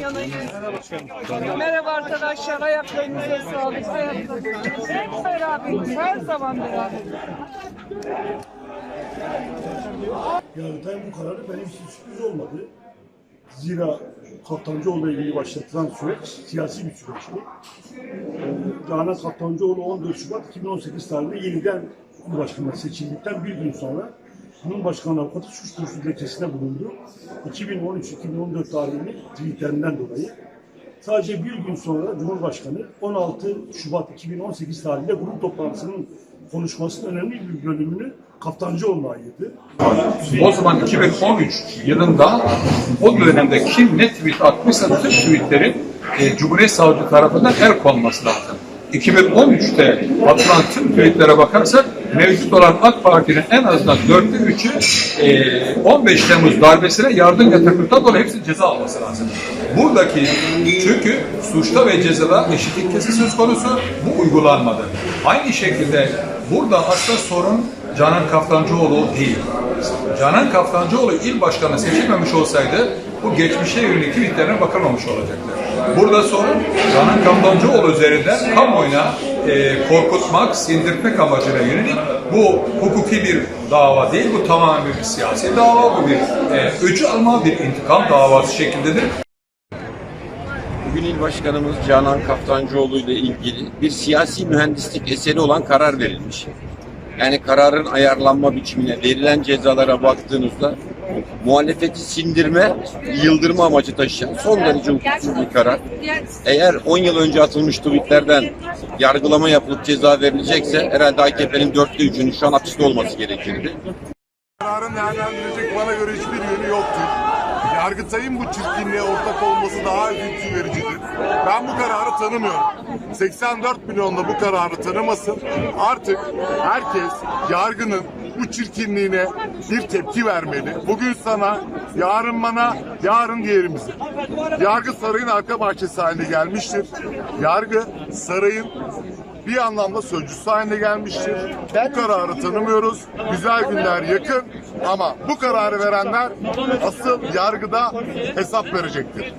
yanayız. Merhaba arkadaşlar, ayaklarınıza sağlık. Ayaklarınıza Hep beraberiz, her zaman beraberiz. Yargıtay'ın bu kararı benim için sürpriz olmadı. Zira Kaptancıoğlu ile ilgili başlatılan süreç siyasi bir süreçti. Canan Kaptancıoğlu 14 Şubat 2018 tarihinde yeniden Cumhurbaşkanı'na seçildikten bir gün sonra Cumhurbaşkanı avukatı suç duyurusu dilekçesinde bulundu. 2013-2014 tarihli tweetlerinden dolayı. Sadece bir gün sonra Cumhurbaşkanı 16 Şubat 2018 tarihinde grup toplantısının konuşmasının önemli bir bölümünü Kaptancıoğlu'na ayırdı. O zaman 2013 yılında o dönemde kim ne tweet atmışsa tüm tweetlerin e, Cumhuriyet Savcı tarafından el konması lazım. 2013'te atılan tüm tweetlere bakarsak mevcut olan AK Parti'nin en azından dörtte üçü e, 15 Temmuz darbesine yardım yatırımından dolayı hepsi ceza alması lazım. Buradaki çünkü suçta ve cezada eşitlik ilkesi söz konusu bu uygulanmadı. Aynı şekilde burada aslında sorun Canan Kaftancıoğlu değil. Canan Kaftancıoğlu il başkanı seçilmemiş olsaydı bu geçmişe yönelik tweetlerine bakılmamış olacaktı. Burada sorun Canan Kaftancıoğlu üzerinden kamuoyuna e, korkutmak, sindirtmek amacıyla yönelik bu hukuki bir dava değil, bu tamamen bir siyasi dava, bu bir e, öcü alma, bir intikam davası şeklindedir. Bugün il başkanımız Canan Kaftancıoğlu ile ilgili bir siyasi mühendislik eseri olan karar verilmiş. Yani kararın ayarlanma biçimine, verilen cezalara baktığınızda muhalefeti sindirme, yıldırma amacı taşıyan son derece hukuksuz bir karar. Eğer 10 yıl önce atılmış tweetlerden yargılama yapılıp ceza verilecekse herhalde AKP'nin dörtte üçünün şu an hapiste olması gerekirdi. Kararın değerlendirecek bana göre hiçbir yönü yoktur. Yargıtay'ın bu çirkinliğe ortak olması daha üzüntü vericidir. Ben bu kararı tanımıyorum. 84 milyonda bu kararı tanımasın. Artık herkes yargının bu çirkinliğine bir tepki vermeli. Bugün sana, yarın bana, yarın diğerimize. Yargı sarayın arka bahçesi haline gelmiştir. Yargı sarayın bir anlamda sözcüsü haline gelmiştir. Bu kararı tanımıyoruz. Güzel günler yakın ama bu kararı verenler asıl yargıda hesap verecektir.